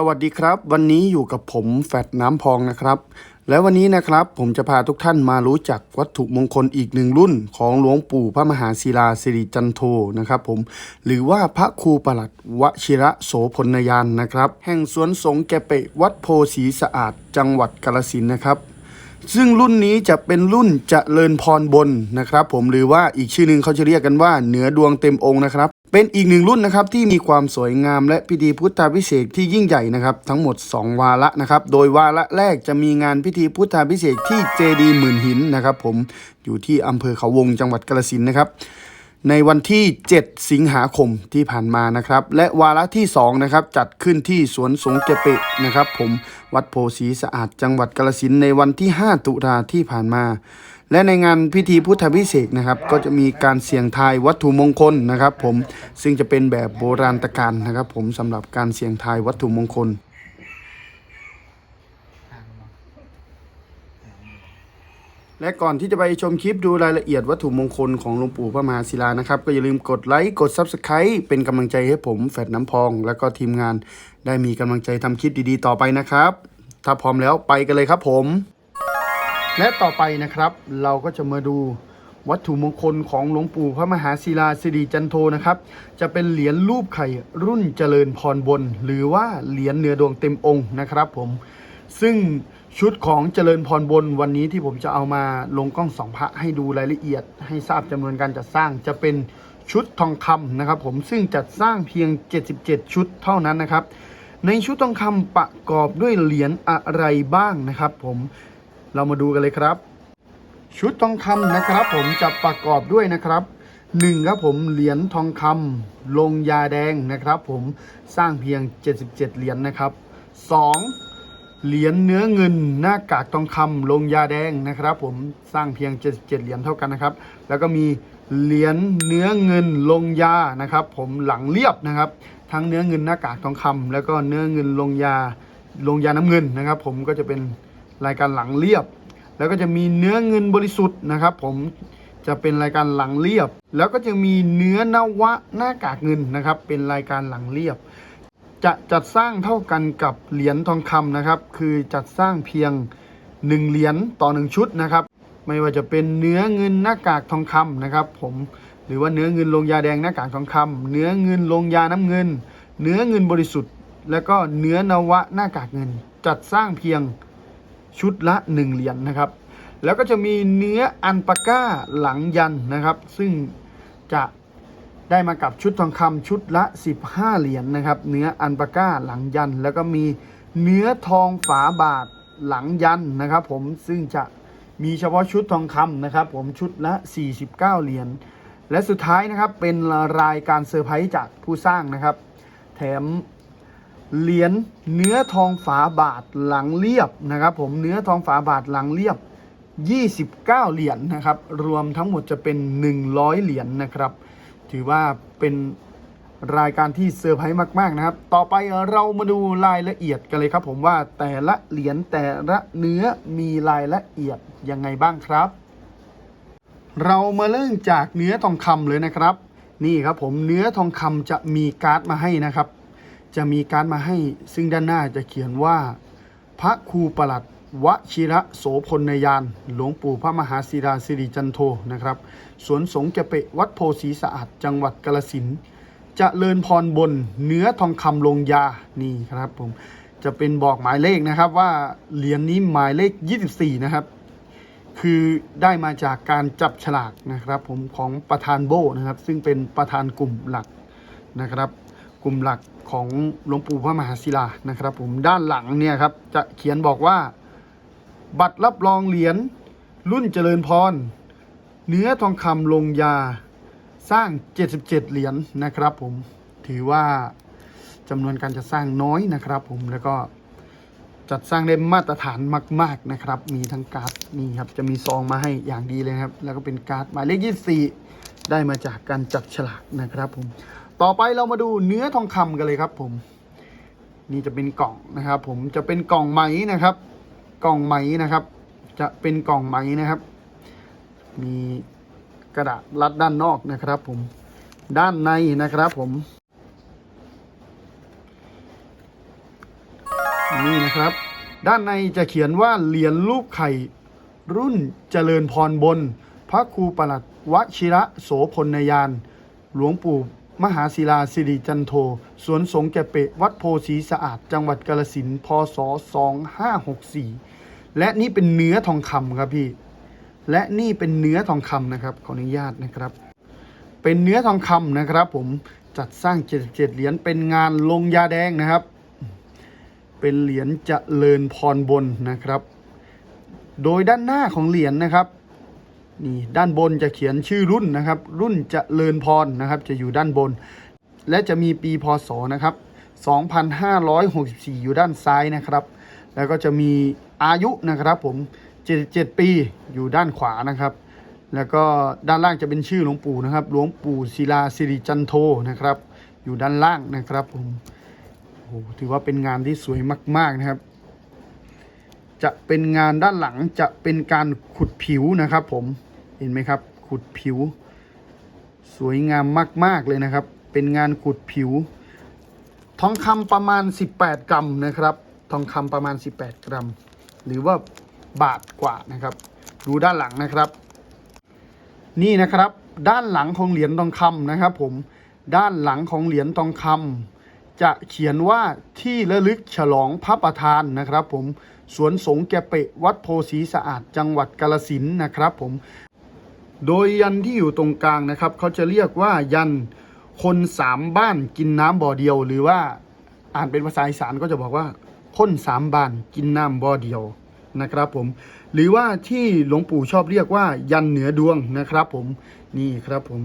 สวัสดีครับ วันนี้อยู่กับผมแฟดน้ำพองนะครับ และวันนี้นะครับผมจะพาทุกท่านมารู้จักวัตถุมงคลอีกหนึ่งรุ่นของหลวงปู่พระมหาศิลาสิริจันโทนะครับผมหรือว่าพระครูประหลัดวชิระโสพลยานนะครับ แห่งสวนสงฆ์แกเปะวัดโพสีสะอาดจังหวัดกาฬสินนะครับซึ่งรุ่นนี้จะเป็นรุ่นเจริญพรบนนะครับ ผมหรือว่าอีกชื่อหนึ่งเขาจะเรียกกันว่าเหนือดวงเต็มองค์นะครับ เป็นอีกหนึ่งรุ่นนะครับที่มีความสวยงามและพิธีพุทธาพิเศษที่ยิ่งใหญ่นะครับทั้งหมด 2 วาระนะครับโดยวาระแรกจะมีงานพิธีพุทธาพิเศษที่เจดีหมื่นหินนะครับผมอยู่ที่อำเภอเขาวงจังหวัดกาฬสินนะครับในวันที่ 7 สิงหาคมที่ผ่านมานะครับ และวาระที่2นะครับจัดขึ้นที่สวนสงเกเปะนะครับ ผมวัดโพสีสะอาดจังหวัดกาฬสินในวันที่ 5 ตุลาที่ผ่านมา และในงานพิธีพุทธพิเศษกนะครับ ก็จะมีการเสี่ยงทายวัตถุมงคลนะครับ ผมซึ่งจะเป็นแบบโบราณตะการนะครับ ผมสำหรับการเสี่ยงทายวัตถุมงคลและก่อนที่จะไปชมคลิปดูรายละเอียดวัตถุมงคลของหลวงปู่พระมหาศิลานะครับ ก็อย่าลืมกดไลค์กด Subscribe เป็นกำลังใจให้ผมแฟดน้ำพอง แล้วก็ทีมงานได้มีกำลังใจทำคลิปดีๆ ต่อไปนะครับ ถ้าพร้อมแล้วไปกันเลยครับผม และต่อไปนะครับ เราก็จะมาดูวัตถุมงคลของหลวงปู่พระมหาศิลาสิริจันโทนะครับ จะเป็นเหรียญรูปไข่รุ่นเจริญพรบน หรือว่าเหรียญเนื้อดวงเต็มองค์นะครับ ผม ซึ่งชุดของเจริญพรบนวันนี้ที่ผมจะเอามาลงกล้องสองพระให้ดูรายละเอียด ให้ทราบจำนวนการจัดสร้างจะเป็นชุดทองคำนะครับ ผมซึ่งจัดสร้างเพียง 77 ชุดเท่านั้นนะครับ ในชุดทองคำประกอบด้วยเหรียญอะไรบ้างนะครับ ผม เรามาดูกันเลยครับ ชุดทองคำนะครับ ผมจะประกอบด้วยนะครับหนึ่งครับผมเหรียญทองคำลงยาแดงนะครับ ผมสร้างเพียง 77 เหรียญนะครับสองเหรียญเนื้อเงินหน้ากากทองคำลงยาแดงนะครับ ผมสร้างเพียง 77 เหรียญเท่ากันนะครับ แล้วก็มีเหรียญเนื้อเงินลงยานะครับ ผมหลังเรียบนะครับ ทั้งเนื้อเงินหน้ากากทองคำแล้วก็เนื้อเงินลงยาลงยาน้ำเงินนะครับ ผมก็จะเป็น รายการหลังเรียบ แล้วก็จะมีเนื้อเงินบริสุทธิ์นะครับ ผมจะเป็นรายการหลังเรียบ แล้วก็จะมีเนื้อนวะหน้ากากเงินนะครับ เป็นรายการหลังเรียบ จะจัดสร้างเท่ากันกับเหรียญทองคำนะครับ คือจัดสร้างเพียง 1 เหรียญต่อ 1 ชุดนะครับ ไม่ว่าจะเป็นเนื้อเงินหน้ากากทองคำนะครับ ผมหรือว่าเนื้อเงินลงยาแดงหน้ากากทองคำเนื้อเงินลงยาน้ำเงิน เนื้อเงินบริสุทธิ์ แล้วก็เนื้อนวะหน้ากากเงิน จัดสร้างเพียง ชุดละ 1 เหรียญนนะครับ แล้วก็จะมีเนื้ออันปาก้าหลังยันนะครับ ซึ่งจะได้มากับชุดทองคำชุดละ 15 เหรียญนนะครับ เนื้ออันปาก้าหลังยัน แล้วก็มีเนื้อทองฝาบาทหลังยันนะครับ ผมซึ่งจะมีเฉพาะชุดทองคำนะครับ ผมชุดละ 49 เหรียญ และสุดท้ายนะครับเป็นรายการเซอร์ไพรส์จากผู้สร้างนะครับ แถม เหรียญเนื้อทองฝาบาทหลังเรียบนะครับ ผมเนื้อทองฝาบาทหลังเรียบ 29 เหรียญนะครับ รวมทั้งหมดจะเป็น 100 เหรียญนะครับ ถือว่าเป็นรายการที่เซอร์ไพรส์มาก ๆ นะครับ ต่อไปเรามาดูรายละเอียดกันเลยครับ ผมว่าแต่ละเหรียญแต่ละเนื้อมีรายละเอียดยังไงบ้างครับ เรามาเริ่มจากเนื้อทองคำเลยนะครับ นี่ครับผมเนื้อทองคำจะมีการ์ดมาให้นะครับ จะมีการมาให้ ซึ่งด้านหน้าจะเขียนว่า พระครูประหลัดวชิระโสพลนยาน หลวงปู่พระมหาศิราสิริจันโทนะครับ สวนสงฆ์เกเปะวัดโพสีสะอาด จังหวัดกาฬสินจะเลิญพรบนเนื้อทองคำลงยา นี่ครับผม จะเป็นบอกหมายเลขนะครับว่าเหรียญนี้หมายเลข 24 นะครับ คือได้มาจากการจับฉลากนะครับผมของประธานโบนะครับ ซึ่งเป็นประธานกลุ่มหลักนะครับ ลุ่มหลักของหลวงปู่พระมหาศิลานะครับ ผมด้านหลังเนี่ยครับจะเขียนบอกว่า บัตรรับรองเหรียญรุ่นเจริญพร เนื้อทองคำลงยาสร้าง 77 เหรียญนะครับ ผมถือว่าจำนวนการจัดสร้างน้อยนะครับ ผมแล้วก็จัดสร้างได้มาตรฐานมาก ๆนะครับ มีทั้งการ์ดนี่ครับจะมีซองมาให้อย่างดีเลยครับ แล้วก็เป็นการ์ดหมายเลข 24 ได้มาจากการจับฉลากนะครับผม ต่อไปเรามาดูเนื้อทองคำกันเลยครับ ผม นี่จะเป็นกล่องนะครับ ผมจะเป็นกล่องไหมนะครับ กล่องไหมนะครับ จะเป็นกล่องไหมนะครับ มีกระดาษรัดด้านนอกนะครับ ผม ด้านในนะครับ ผม นี่นะครับ ด้านในจะเขียนว่าเหรียญรูปไข่รุ่นเจริญพรบน พระครูประหลัดวชิระโสพลนยาน หลวงปู่ มหาศิลาสิริจันโท สวนสงแกเปะ วัดโพสีสะอาด จังหวัดกาลสินพศ 2564 และนี่เป็นเนื้อทองคำครับพี่ และนี่เป็นเนื้อทองคำนะครับ ขออนุญาตนะครับ เป็นเนื้อทองคำนะครับ ผมจัดสร้าง 77 เหรียญ เป็นงานลงยาแดงนะครับ เป็นเหรียญจเจริญพรบนนะครับ โดยด้านหน้าของเหรียญนะครับ นี่ด้านบนจะเขียนชื่อรุ่นนะครับ รุ่นจะเจริญพรนะครับ จะอยู่ด้านบน และจะมีปีพศนะครับ 2564 อยู่ด้านซ้ายนะครับ แล้วก็จะมีอายุนะครับผม 77 ปีอยู่ด้านขวานะครับ แล้วก็ด้านล่างจะเป็นชื่อหลวงปู่นะครับ หลวงปู่ศิลาสิริจันโทนะครับ อยู่ด้านล่างนะครับผมโอ้ถือว่าเป็นงานที่สวยมากๆนะครับ จะเป็นงานด้านหลังจะเป็นการขุดผิวนะครับผม เห็นไหมครับ ขุดผิว สวยงามมาก ๆ เลยนะครับ เป็นงานขุดผิว ทองคำประมาณ 18 กรัมนะครับ ทองคำประมาณ 18 กรัม หรือว่าบาทกว่านะครับ ดูด้านหลังนะครับ นี่นะครับด้านหลังของเหรียญทองคำนะครับ ผมด้านหลังของเหรียญทองคำจะเขียนว่าที่ระลึกฉลองพระประธานนะครับ ผมสวนสงแกเปะวัดโพสีสะอาดจังหวัดกาลสินนะครับ ผม โดยยันที่อยู่ตรงกลางนะครับเขาจะเรียกว่ายันคนสามบ้านกินน้ำบ่อเดียว หรือว่าอ่านเป็นภาษาอีสานก็จะบอกว่าคนสามบ้านกินน้ำบ่อเดียวนะครับผม หรือว่าที่หลวงปู่ชอบเรียกว่า ยันเหนือดวงนะครับผมนี่ครับผม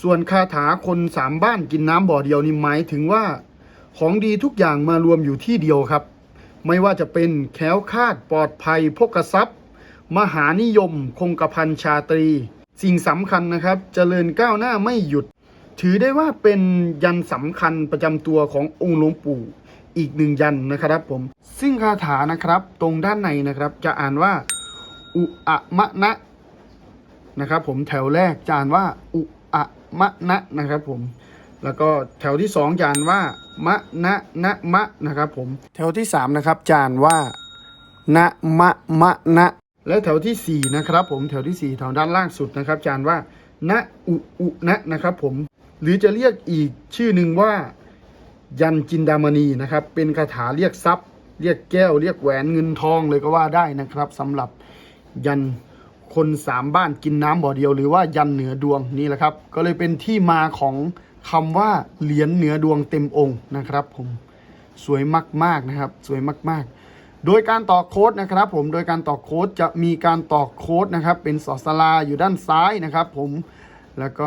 ส่วนคาถาคนสามบ้านกินน้ำบ่อเดียวนี่หมายถึงว่าของดีทุกอย่างมารวมอยู่ที่เดียวครับ ไม่ว่าจะเป็นแคล้วคาดปลอดภัยพกทรัพย์ มหานิยม คงกระพันชาตรี สิ่งสำคัญนะครับเจริญก้าวหน้าไม่หยุด ถือได้ว่าเป็นยันสำคัญประจำตัวขององค์หลวงปู่อีกหนึ่งยันนะครับผม ซึ่งคาถานะครับตรงด้านในนะครับ จะอ่านว่า อุอะมะนะนะครับ ผมแถวแรกจะอ่านว่า อุอะมะนะนะครับ ผม แล้วก็แถวที่สองจะอ่านว่ามะนะนะมะนะครับ ผม แถวที่สามนะครับจะอ่านว่านะมะมะนะ และแถวที่สี่นะครับผมแถวที่สี่แถวด้านล่างสุดนะครับจานว่านะอุอุนะนะครับผมหรือจะเรียกอีกชื่อหนึ่งว่ายันจินดามณีนะครับ เป็นคาถาเรียกทรัพย์ เรียกแก้ว เรียกแหวนเงินทองเลยก็ว่าได้นะครับสำหรับยันคนสามบ้านกินน้ำบ่อเดียว หรือว่ายันเหนือดวงนี่แหละครับ ก็เลยเป็นที่มาของคำว่าเหรียญเหนือดวงเต็มองค์นะครับ ผมสวยมากๆนะครับ สวยมากๆ โดยการต่อโค้ดนะครับผมโดยการต่อโค้ดจะมีการต่อโค้ดนะครับ เป็นสอสลาอยู่ด้านซ้ายนะครับ ผมแล้วก็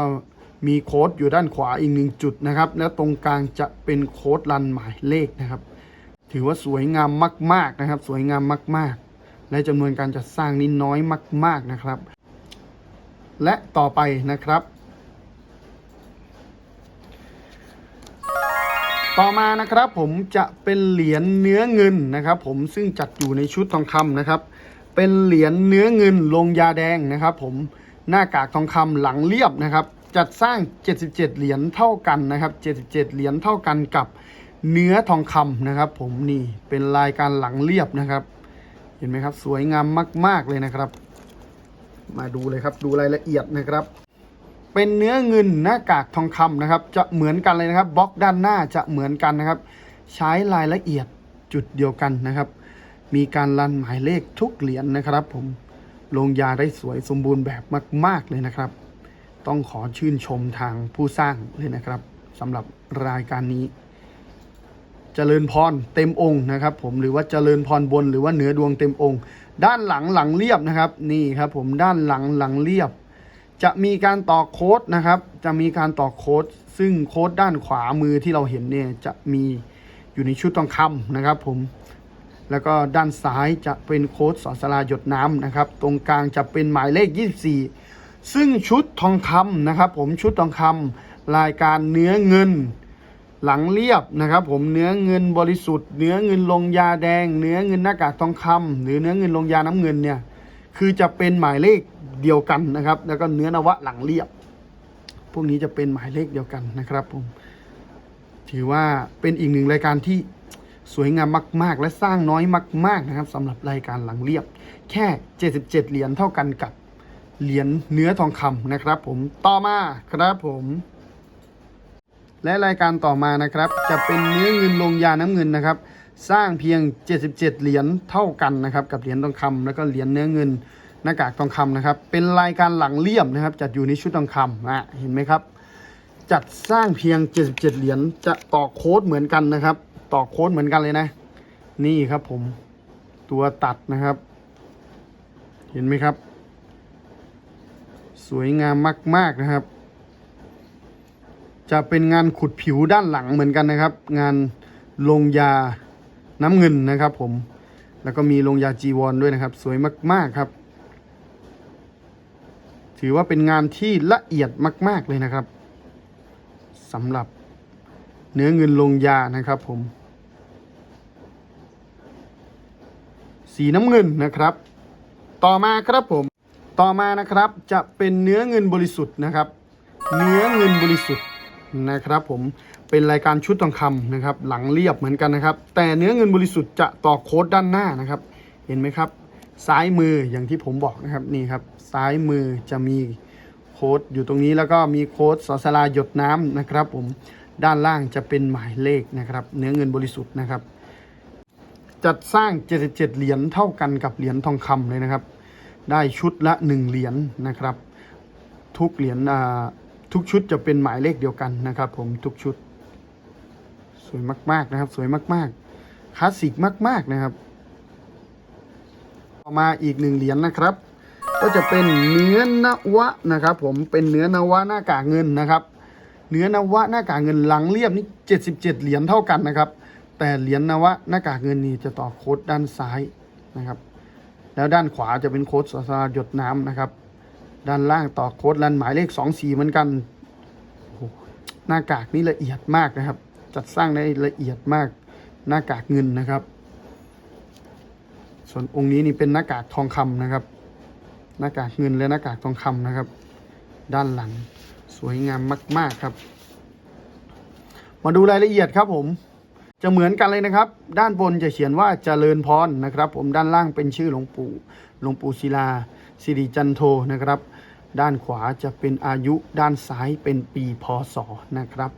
มีโค้ดอยู่ด้านขวาอีกหนึ่งจุดนะครับ แล้วตรงกลางจะเป็นโค้ดรันหมายเลขนะครับ ถือว่าสวยงามมาก ๆนะครับ สวยงามมาก ๆ และจำนวนการจัดสร้างนี่น้อยมาก ๆนะครับ และต่อไปนะครับ ต่อมานะครับผมจะเป็นเหรียญเนื้อเงินนะครับ ผมซึ่งจัดอยู่ในชุดทองคำนะครับ เป็นเหรียญเนื้อเงินลงยาแดงนะครับ ผมหน้ากากทองคำหลังเรียบนะครับ จัดสร้าง 77 เหรียญเท่ากันนะครับ 77 เหรียญเท่ากันกับเนื้อทองคำนะครับ ผมนี่เป็นลายการหลังเรียบนะครับ เห็นไหมครับ สวยงามมาก ๆเลยนะครับ มาดูเลยครับดูรายละเอียดนะครับ เป็นเนื้อเงินหน้ากากทองคำนะครับ จะเหมือนกันเลยนะครับบล็อกด้านหน้าจะเหมือนกันนะครับ ใช้รายละเอียดจุดเดียวกันนะครับ มีการรันหมายเลขทุกเหรียญนะครับ ผมลงยาได้สวยสมบูรณ์แบบมาก ๆ เลยนะครับ ต้องขอชื่นชมทางผู้สร้างเลยนะครับสำหรับรายการนี้เจริญพรเต็มองค์นะครับ ผมหรือว่าเจริญพรบนหรือว่าเหนือดวงเต็มองค์ ด้านหลังหลังเรียบนะครับ นี่ครับ ผมด้านหลังหลังเรียบ จะมีการต่อโค้ดนะครับ จะมีการต่อโค้ด ซึ่งโค้ดด้านขวามือที่เราเห็นเนี่ยจะมีอยู่ในชุดทองคำนะครับผม แล้วก็ด้านซ้ายจะเป็นโค้ดสอสลาหยดน้ำนะครับ ตรงกลางจะเป็นหมายเลข 24 ซึ่งชุดทองคำนะครับ ผมชุดทองคำรายการเนื้อเงินหลังเรียบนะครับผมเนื้อเงินบริสุทธิ์เนื้อเงินลงยาแดง เนื้อเงินหน้ากากทองคำหรือเนื้อเงินลงยาน้ำเงินเนี่ยคือจะเป็นหมายเลข เดียวกันนะครับ แล้วก็เนื้อนวะหลังเรียบ พวกนี้จะเป็นหมายเลขเดียวกันนะครับผมถือว่าเป็นอีกหนึ่งรายการที่สวยงามมาก ๆ และสร้างน้อยมาก ๆนะครับสำหรับรายการหลังเรียบ แค่ 77 เหรียญเท่ากันกับเหรียญเนื้อทองคำนะครับ ผมต่อมาครับผม และรายการต่อมานะครับ จะเป็นเนื้อเงินลงยาน้ำเงินนะครับ สร้างเพียง 77 เหรียญเท่ากันนะครับ กับเหรียญทองคำแล้วก็เหรียญเนื้อเงิน หน้ากากทองคำนะครับ เป็นรายการหลังเลี่ยมนะครับ จัดอยู่ในชุดทองคำอะเห็นไหมครับ จัดสร้างเพียง 77 เหรียญจะต่อโค้ดเหมือนกันนะครับ ต่อโค้ดเหมือนกันเลยนะ นี่ครับผมตัวตัดนะครับ เห็นไหมครับ สวยงามมาก ๆนะครับ จะเป็นงานขุดผิวด้านหลังเหมือนกันนะครับ งานลงยาน้ำเงินนะครับ ผม แล้วก็มีลงยาจีวรด้วยนะครับ สวยมาก ๆครับ ถือว่าเป็นงานที่ละเอียดมาก ๆ เลยนะครับสำหรับเนื้อเงินลงยานะครับผม สีน้ำเงินนะครับ ต่อมาครับผม ต่อมานะครับจะเป็นเนื้อเงินบริสุทธิ์นะครับ เนื้อเงินบริสุทธิ์นะครับผมเป็นรายการชุดทองคำนะครับ หลังเรียบเหมือนกันนะครับ แต่เนื้อเงินบริสุทธิ์จะต่อโค้ดด้านหน้านะครับ เห็นไหมครับ ซ้ายมืออย่างที่ผมบอกนะครับนี่ครับ ซ้ายมือจะมีโค้ดอยู่ตรงนี้แล้วก็มีโค้ดสอสลาหยดน้ำนะครับ ผมด้านล่างจะเป็นหมายเลขนะครับ เนื้อเงินบริสุทธิ์นะครับ จัดสร้าง 77 เหรียญเท่ากันกับเหรียญทองคำเลยนะครับ ได้ชุดละ 1 เหรียญนะครับ ทุกเหรียญทุกชุดจะเป็นหมายเลขเดียวกันนะครับ ผมทุกชุด สวยมาก ๆนะครับ สวยมาก ๆคลาสสิกมาก ๆนะครับ อมาอีกหนึ่งเหรียญนะครับ ก็จะเป็นเนื้อนวะนะครับ ผมเป็นเนื้อนวะหน้ากากเงินนะครับ เนื้อนวะหน้ากากเงินหลังเรียบนี่77 เหรียญเท่ากันนะครับ แต่เหรียญนวะหน้ากากเงินนี่จะต่อโค้ดด้านซ้ายนะครับ แล้วด้านขวาจะเป็นโค้ดสสาหยดน้ำนะครับ ด้านล่างต่อโค้ดลันหมายเลข 2 4 เหมือนกันโอ้โหหน้ากากนี่ละเอียดมากนะครับ จัดสร้างได้ละเอียดมากหน้ากากเงินนะครับ ส่วนองค์นี้นี่เป็นหน้ากากทองคำนะครับ หน้ากากเงินและหน้ากากทองคำนะครับ ด้านหลังสวยงามมาก ๆครับ มาดูรายละเอียดครับผมจะเหมือนกันเลยนะครับ ด้านบนจะเขียนว่าเจริญพรนะครับ ผมด้านล่างเป็นชื่อหลวงปู่หลวงปู่ศิลาสิริจันโทนะครับ ด้านขวาจะเป็นอายุด้านซ้ายเป็นปีพศนะครับ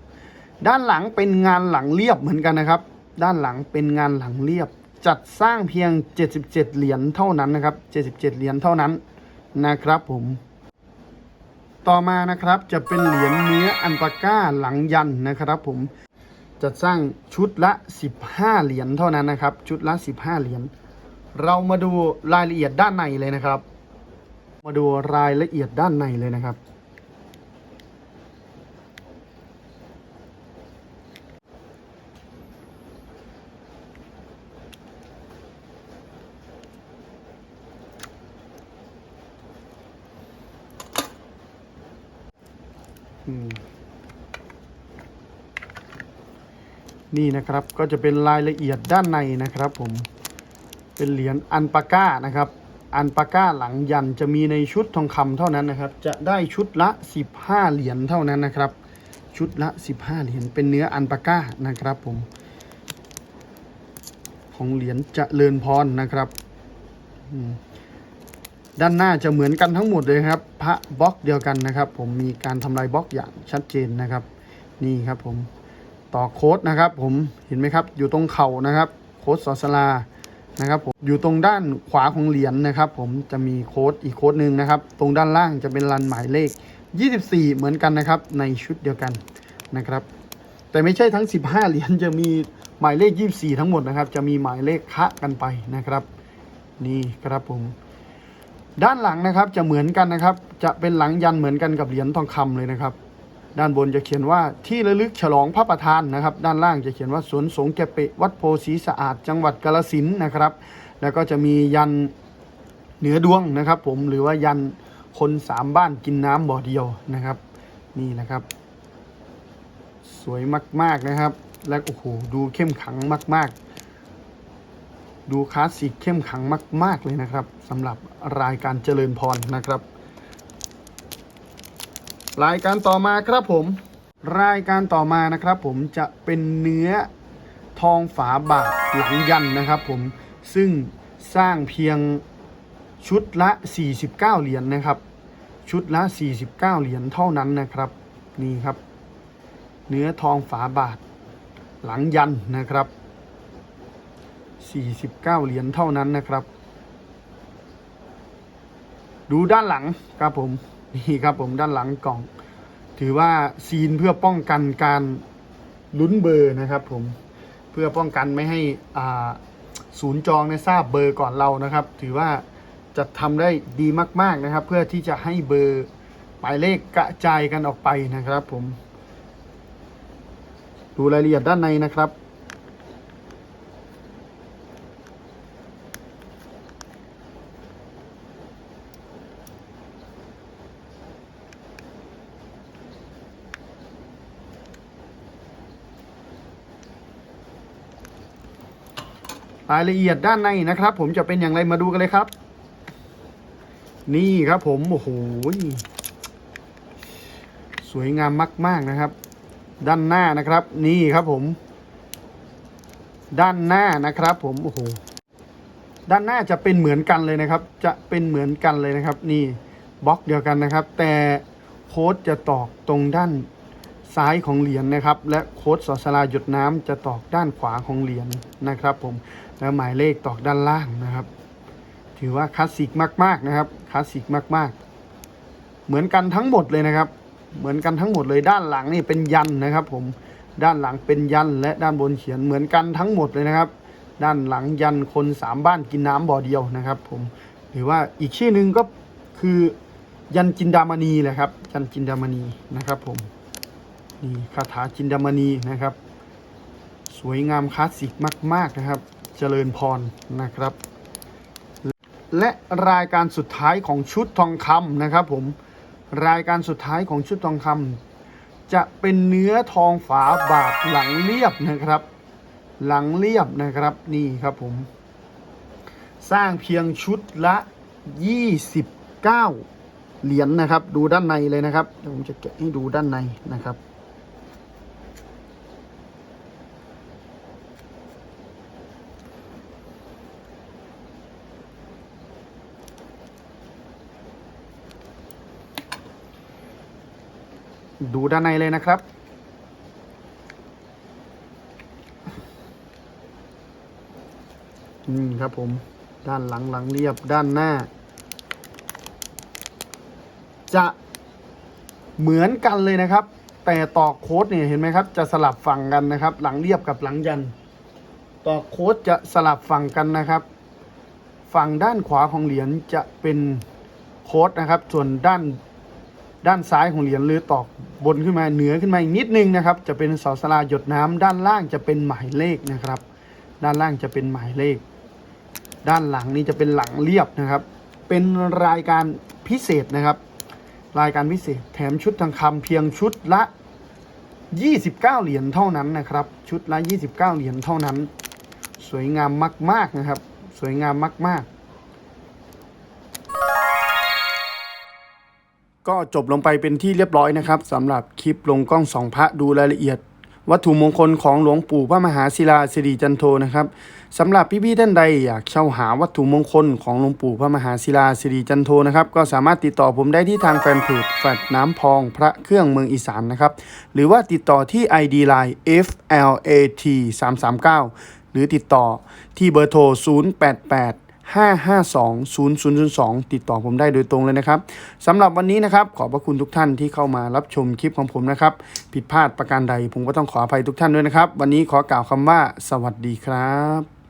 ด้านหลังเป็นงานหลังเรียบเหมือนกันนะครับ ด้านหลังเป็นงานหลังเรียบ จัดสร้างเพียง 77 เหรียญเท่านั้นนะครับ 77 เหรียญเท่านั้นนะครับผม ต่อมานะครับจะเป็นเหรียญเนื้ออันปาก้าหลังยันนะครับผมจัดสร้างชุดละ 15 เหรียญเท่านั้นนะครับ ชุดละ 15 เหรียญเรามาดูรายละเอียดด้านในเลยนะครับ มาดูรายละเอียดด้านในเลยนะครับ นี่นะครับก็จะเป็นรายละเอียดด้านในนะครับ ผมเป็นเหรียญอันปาก้านะครับ อันปาก้าหลังยันจะมีในชุดทองคำเท่านั้นนะครับ จะได้ชุดละ 15 เหรียญเท่านั้นนะครับ ชุดละ 15 เหรียญเป็นเนื้ออันปาก้านะครับ ผม ของเหรียญจเจริญพรนะครับ อืม ด้านหน้าจะเหมือนกันทั้งหมดเลยครับ พระบล็อกเดียวกันนะครับ ผมมีการทำลายบล็อกอย่างชัดเจนนะครับ นี่ครับผมต่อโค้ดนะครับ ผมเห็นไหมครับ อยู่ตรงเข่านะครับ โค้ดสอสลานะครับผมอยู่ตรงด้านขวาของเหรียญนะครับ ผมจะมีโค้ดอีกโค้ดหนึ่งนะครับ ตรงด้านล่างจะเป็นรันหมายเลข 24 เหมือนกันนะครับ ในชุดเดียวกันนะครับ แต่ไม่ใช่ทั้ง 15 เหรียญจะมีหมายเลข 24 ทั้งหมดนะครับ จะมีหมายเลขคะกันไปนะครับ นี่ครับผม ด้านหลังนะครับจะเหมือนกันนะครับ จะเป็นหลังยันเหมือนกันกับเหรียญทองคำเลยนะครับ ด้านบนจะเขียนว่าที่ระลึกฉลองพระประธานนะครับ ด้านล่างจะเขียนว่าสวนสงฆ์แกเปะวัดโพสีสะอาดจังหวัดกาลสินนะครับ แล้วก็จะมียันเหนือดวงนะครับ ผมหรือว่ายันคนสามบ้านกินน้ำบ่อเดียวนะครับ นี่นะครับ สวยมากๆนะครับ และโอ้โหดูเข้มขังมาก ๆ ดูคลาสสิกเข้มขังมาก ๆ เลยนะครับสำหรับรายการเจริญพรนะครับ รายการต่อมาครับผม รายการต่อมานะครับผมจะเป็นเนื้อทองฝาบาทหลังยันนะครับผมซึ่งสร้างเพียงชุดละ 49 เหรียญนะครับ ชุดละ 49 เหรียญเท่านั้นนะครับ นี่ครับ เนื้อทองฝาบาทหลังยันนะครับ 49 เหรียญเท่านั้นนะครับ ดูด้านหลังครับผมนี่ครับผมด้านหลังกล่อง ถือว่าซีนเพื่อป้องกันการลุ้นเบอร์นะครับ ผมเพื่อป้องกันไม่ให้อ่าศูนย์จองในทราบเบอร์ก่อนเรานะครับ ถือว่าจะทำได้ดีมากๆนะครับ เพื่อที่จะให้เบอร์หมายเลขกระจายกันออกไปนะครับ ผม ดูรายละเอียดด้านในนะครับ รายละเอียดด้านในนะครับ ผมจะเป็นอย่างไรมาดูกันเลยครับ นี่ครับผมโอ้โหสวยงามมาก ๆนะครับ ด้านหน้านะครับ นี่ครับผม ด้านหน้านะครับ ผมโอ้โหด้านหน้าจะเป็นเหมือนกันเลยนะครับ จะเป็นเหมือนกันเลยนะครับ นี่บล็อกเดียวกันนะครับ แต่โค้ดจะตอกตรงด้านซ้ายของเหรียญนะครับ และโค้ดสอสลาหยดน้ำจะตอกด้านขวาของเหรียญนะครับ ผม แล้วหมายเลขตอกด้านล่างนะครับ ถือว่าคลาสสิกมาก ๆนะครับคลาสสิกมาก ๆ เหมือนกันทั้งหมดเลยนะครับ เหมือนกันทั้งหมดเลยด้านหลังนี่เป็นยันนะครับ ผมด้านหลังเป็นยันและด้านบนเขียนเหมือนกันทั้งหมดเลยนะครับ ด้านหลังยันคนสามบ้านกินน้ำบ่อเดียวนะครับ ผมหรือว่าอีกชื่อหนึ่งก็คือยันจินดามณีแหละครับ ยันจินดามณีนะครับ ผมนี่คาถาจินดามณีนะครับ สวยงามคลาสสิกมาก ๆนะครับ เจริญพรนะครับ และรายการสุดท้ายของชุดทองคำนะครับผมรายการสุดท้ายของชุดทองคำจะเป็นเนื้อทองฝาบาทหลังเรียบนะครับ หลังเรียบนะครับนี่ครับผม สร้างเพียงชุดละ 29 เหรียญนะครับ ดูด้านในเลยนะครับเดี๋ยวผมจะแกะให้ดูด้านในนะครับ ดูด้านในเลยนะครับนี่ครับผม ด้านหลังหลังเรียบด้านหน้า จะเหมือนกันเลยนะครับ แต่ตอกโค้ดเนี่ยเห็นไหมครับ จะสลับฝั่งกันนะครับ หลังเรียบกับหลังยัน ตอกโค้ดจะสลับฝั่งกันนะครับ ฝั่งด้านขวาของเหรียญจะเป็นโค้ดนะครับ ส่วนด้าน ด้านซ้ายของเหรียญหรือตอกบนขึ้นมาเหนือขึ้นมาอีกนิดนึงนะครับ จะเป็นเสาสลาหยดน้ำด้านล่างจะเป็นหมายเลขนะครับ ด้านล่างจะเป็นหมายเลข ด้านหลังนี้จะเป็นหลังเรียบนะครับ เป็นรายการพิเศษนะครับ รายการพิเศษแถมชุดทางคำเพียงชุดละ 29 เหรียญเท่านั้นนะครับ ชุดละ 29 เหรียญเท่านั้น สวยงามมาก ๆนะครับ สวยงามมาก ๆ ก็จบลงไปเป็นที่เรียบร้อยนะครับสำหรับคลิปลงกล้องสองพระดูรายละเอียด วัตถุมงคลของหลวงปู่พระมหาศิลาสิริจันโทนะครับสำหรับพี่ๆท่านใดอยากเช่าหาวัตถุมงคลของหลวงปู่พระมหาศิลาสิริจันโทนะครับก็สามารถติดต่อผมได้ที่ทางแฟนเพจแฟดน้ำพองพระเครื่องเมืองอีสานนะครับหรือว่าติดต่อที่ ID Line FLAT 339หรือติดต่อที่เบอร์โทร 088 552 0002 ติดต่อผมได้โดยตรงเลยนะครับสำหรับวันนี้นะครับ ขอบพระคุณทุกท่านที่เข้ามารับชมคลิปของผมนะครับ ผิดพลาดประการใดผมก็ต้องขออภัยทุกท่านด้วยนะครับ วันนี้ขอกล่าวคำว่า สวัสดีครับ